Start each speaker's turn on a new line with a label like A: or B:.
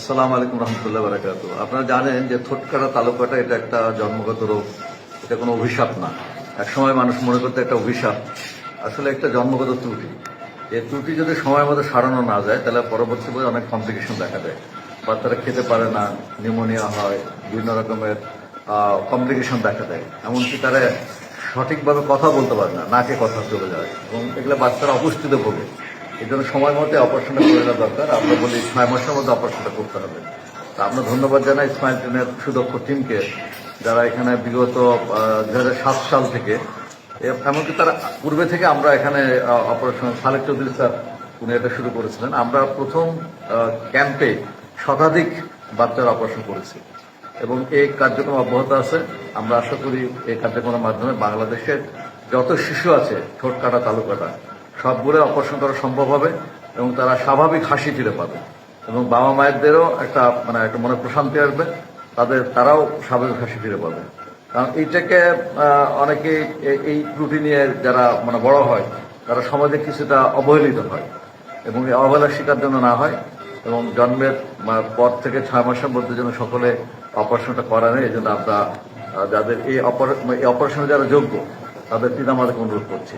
A: আসসালামু আলাইকুম রহমতুল্লাহ বারাকাতু। আপনারা জানেন যে থোটকাটা তালুকাটা এটা একটা জন্মগত রোগ, এটা কোনো অভিশাপ না। একসময় মানুষ মনে করতে একটা অভিশাপ। আসলে একটা জন্মগত ত্রুটি। এই ত্রুটি যদি সময় মতো সারানো না যায়, তাহলে পরবর্তী পরে অনেক কমপ্লিকেশন দেখা দেয়। বাচ্চারা খেতে পারে না নিউমোনিয়া হয়, বিভিন্ন রকমের কমপ্লিকেশন দেখা দেয়। এমনকি তারা সঠিকভাবে কথা বলতে পারে না, নাকে কথা চলে যায়। এবং এগুলো বাচ্চারা অপুষ্টিতে ভোগে। এই জন্য সময় মতো অপারেশনটা করে নেওয়া দরকার। আমরা বলি ছয় মাসের মধ্যে অপারেশনটা করতে হবে। তা আমরা ধন্যবাদ জানাই স্মাইল ট্রেনের সুদক্ষ টিমকে, যারা এখানে বিগত দু সাল থেকে এমনকি তার পূর্বে থেকে আমরা এখানে অপারেশন সালেক চৌধুরী স্যার, উনি এটা শুরু করেছিলেন। আমরা প্রথম ক্যাম্পে শতাধিক বাচ্চার অপারেশন করেছি। এবং এই কার্যক্রম অব্যাহত আছে। আমরা আশা করি এই কার্যক্রমের মাধ্যমে বাংলাদেশের যত শিশু আছে, ঠোঁট কাটা তালু কাটা সবগুলো অপারেশন করা সম্ভব হবে এবং তারা স্বাভাবিক হাসি ফিরে পাবে। এবং বাবা মায়েরদেরও একটা মানে একটা মনে প্রশান্তি আসবে, তাদের, তারাও স্বাভাবিক হাসি ফিরে পাবে। কারণ এইটাকে অনেকে এই ত্রুটি নিয়ে যারা মানে বড় হয়, তারা সমাজে কিছুটা অবহেলিত হয় এবং এই অবহেলার শিকার জন্য না হয় এবং জন্মের পর থেকে ছয় মাসের মধ্যে যেন সকলে অপারেশনটা করা নেই এই জন্য আমরা যাদের এই অপারেশনের যারা যোগ্য, তাদের পিতামাতাকে অনুরোধ করছি।